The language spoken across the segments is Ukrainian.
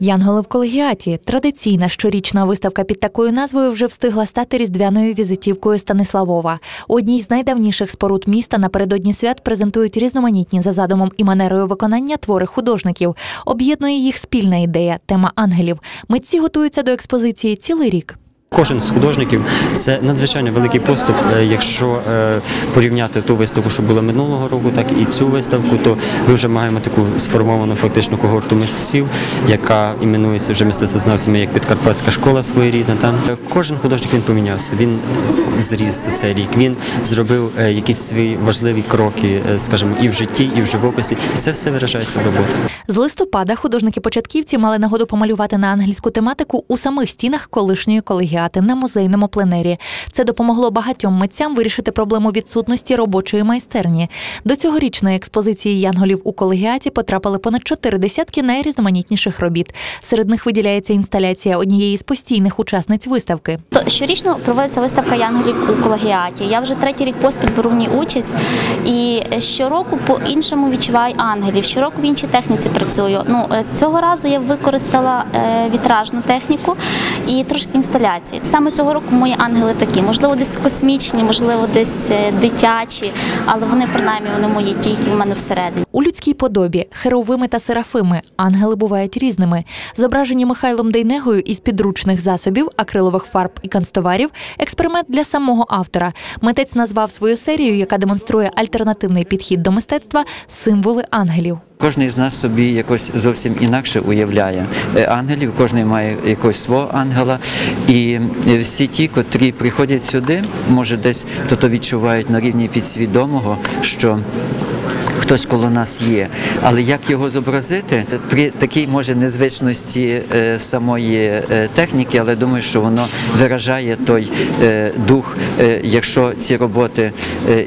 Янголи в колегіаті традиційна щорічна виставка під такою назвою вже встигла стати різдвяною візитівкою Станиславова. Одній з найдавніших споруд міста напередодні свят презентують різноманітні за задумом і манерою виконання твори художників. Об'єднує їх спільна ідея тема ангелів. Митці готуються до експозиції цілий рік. Кожен з художників це надзвичайно великий поступ. Е, Якщо е, порівняти ту виставку, що була минулого року, так і цю виставку, то ми вже маємо таку сформовану фактично когорту митців, яка іменується вже мистецтвознавцями як Підкарпатська школа своєрідна. Там Е, кожен художник він помінявся. Він зріс за цей рік. Він зробив якісь свої важливі кроки, скажімо, і в житті, і в живописі. Це все виражається в роботі. З листопада художники-початківці мали нагоду помалювати на англійську тематику у самих стінах колишньої колегіати на музейному пленері. Це допомогло багатьом митцям вирішити проблему відсутності робочої майстерні. До цьогорічної експозиції янголів у колегіаті потрапили понад чотири десятки найрізноманітніших робіт. Серед них виділяється інсталяція однієї з постійних учасниць виставки. То щорічно проводиться виставка янголів у колегіаті. Я вже третій рік поспіль беру в ній участь, і щороку по-іншому відчуваю ангелів. Щороку в іншій техніці працюю. Ну е, цього разу я використала е, вітражну техніку і трошки інсталяції. Саме цього року мої ангели такі, можливо, десь космічні, можливо, десь е, дитячі, але вони принаймні вони мої тільки в мене всередині. У людській подобі херовими та серафими ангели бувають різними. Зображені Михайлом Дейнегою із підручних засобів, акрилових фарб і канцтоварів експеримент для самого автора. Митець назвав свою серію, яка демонструє альтернативний підхід до мистецтва символи ангелів. Кожен з нас собі якось зовсім інакше уявляє е, ангелів, кожен має якогось свого ангела. І е, всі ті, котрі приходять сюди, може десь то відчувають на рівні підсвідомого, що хтось коло нас є. Але як його зобразити при такій може незвичності е, самої е, техніки, але думаю, що воно виражає той е, дух. Якщо ці роботи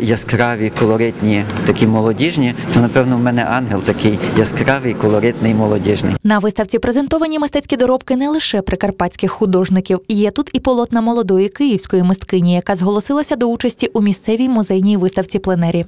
яскраві, колоритні, такі молодіжні, то напевно в мене ангел такий яскравий, колоритний, молодіжний. На виставці презентовані мистецькі доробки не лише прикарпатських художників. Є тут і полотна молодої київської мисткині, яка зголосилася до участі у місцевій музейній виставці пленері.